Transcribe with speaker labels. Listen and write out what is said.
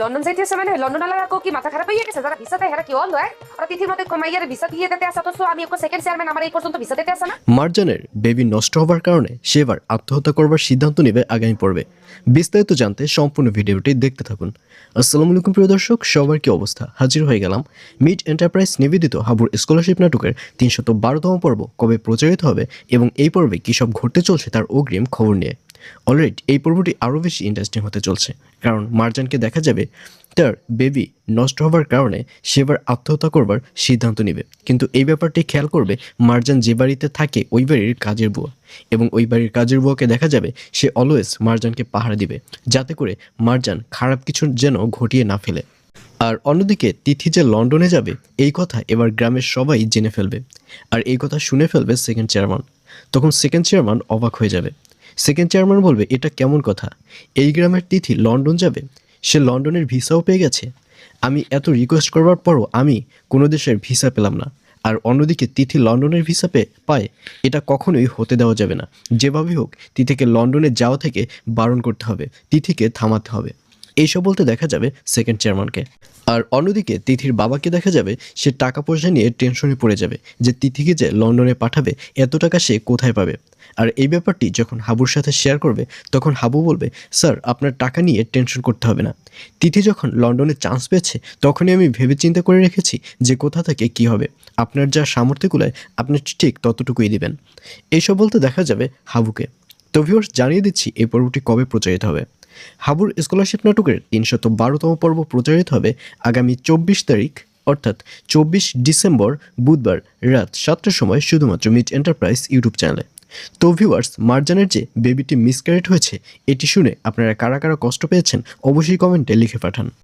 Speaker 1: London যাইতেছে মানে London লাগা কি মাথা খারাপ হয়ে গেছে যারা ভিসা দেয় এরা কি অন্ধ হয়? ওরা তিথির মধ্যে কমাইয়ার ভিসা দিয়ে দিতে আসা তো আমি ওকে সেকেন্ড চেয়ারম্যান আমার এই পর্যন্ত ভিসা দিতে আসা না?
Speaker 2: মার্জানের বেবি নষ্ট হওয়ার কারণে সে এবার আত্মহত্যা করবার সিদ্ধান্ত নেবে আগামী পর্বে বিস্তারিত জানতে সম্পূর্ণ ভিডিওটি দেখতে থাকুন। আসসালামু আলাইকুম প্রিয় দর্শক সবার কি অবস্থা হাজির হয়ে গেলাম মিড এন্টারপ্রাইজ নিবেদিত হাবুর স্কলারশিপ নাটকের তিনশত বারোতম পর্ব কবে প্রচারিত হবে এবং এই পর্বে কী সব ঘটতে চলছে তার অগ্রিম খবর নিয়ে। অলরেডি এই পর্বটি আরও বেশি ইন্টারেস্টিং হতে চলছে। কারণ মার্জানকে দেখা যাবে তার বেবি নষ্ট হওয়ার কারণে সে এবার আত্মহত্যা করবার সিদ্ধান্ত নেবে। কিন্তু এই ব্যাপারটি খেয়াল করবে মার্জান যে বাড়িতে থাকে ওই বাড়ির কাজের বুয়া। এবং ওই বাড়ির কাজের বুয়াকে দেখা যাবে সে অলওয়েজ মার্জানকে পাহারা দিবে, যাতে করে মার্জান খারাপ কিছু যেন ঘটিয়ে না ফেলে। আর অন্যদিকে তিথি যে লন্ডনে যাবে, এই কথা এবার গ্রামের সবাই জেনে ফেলবে। আর এই কথা শুনে ফেলবে সেকেন্ড চেয়ারম্যান তখন সেকেন্ড চেয়ারম্যান অবাক হয়ে যাবে। সেকেন্ড চেয়ারম্যান বলবে, এটা কেমন কথা? এই গ্রামের তিথি লন্ডন যাবে? সে লন্ডনের ভিসাও পেয়ে গেছে। আমি এত রিকোয়েস্ট করবার পরও আমি কোনো দেশের ভিসা পেলাম না। আর অন্যদিকে তিথি লন্ডনের ভিসা পেয়ে পায়, এটা কখনোই হতে দেওয়া যাবে না। যেভাবে হোক, তিথিকে লন্ডনে যাওয়া থেকে বারণ করতে হবে। তিথিকে থামাতে হবে। এইসব বলতে দেখা যাবে সেকেন্ড চেয়ারম্যানকে আর অন্যদিকে তিথির বাবাকে দেখা যাবে, সে টাকা পয়সা নিয়ে টেনশনে পড়ে যাবে যে তিথিকে যে লন্ডনে পাঠাবে, এত টাকা সে কোথায় পাবে? আর এই ব্যাপারটি যখন হাবুর সাথে শেয়ার করবে, তখন হাবু বলবে, স্যার, আপনার টাকা নিয়ে টেনশন করতে হবে না। তিথি যখন লন্ডনে চান্স পেয়েছে, তখনই আমি ভেবে চিন্তা করে রেখেছি যে কোথা থেকে কি হবে। আপনার যা সামর্থ্য কুলায়, আপনি ঠিক ততটুকুই দিবেন। এইসব বলতে দেখা যাবে হাবুকে। তো ভিউয়ার্স জানিয়ে দিচ্ছি এই পর্বটি কবে প্রচারিত হবে। হাবুর স্কলারশিপ নাটকের তিনশত বারোতম পর্ব প্রচারিত হবে আগামী চব্বিশ তারিখ, অর্থাৎ চব্বিশ ডিসেম্বর বুধবার রাত সাতটার সময় শুধুমাত্র মিট এন্টারপ্রাইজ ইউটিউব চ্যানেলে। তো ভিউয়ার্স, মার্জানের যে বেবিটি মিসক্যারেট হয়েছে, এটি শুনে আপনারা কারা কারা কষ্ট পেয়েছেন, অবশ্যই কমেন্টে লিখে পাঠান।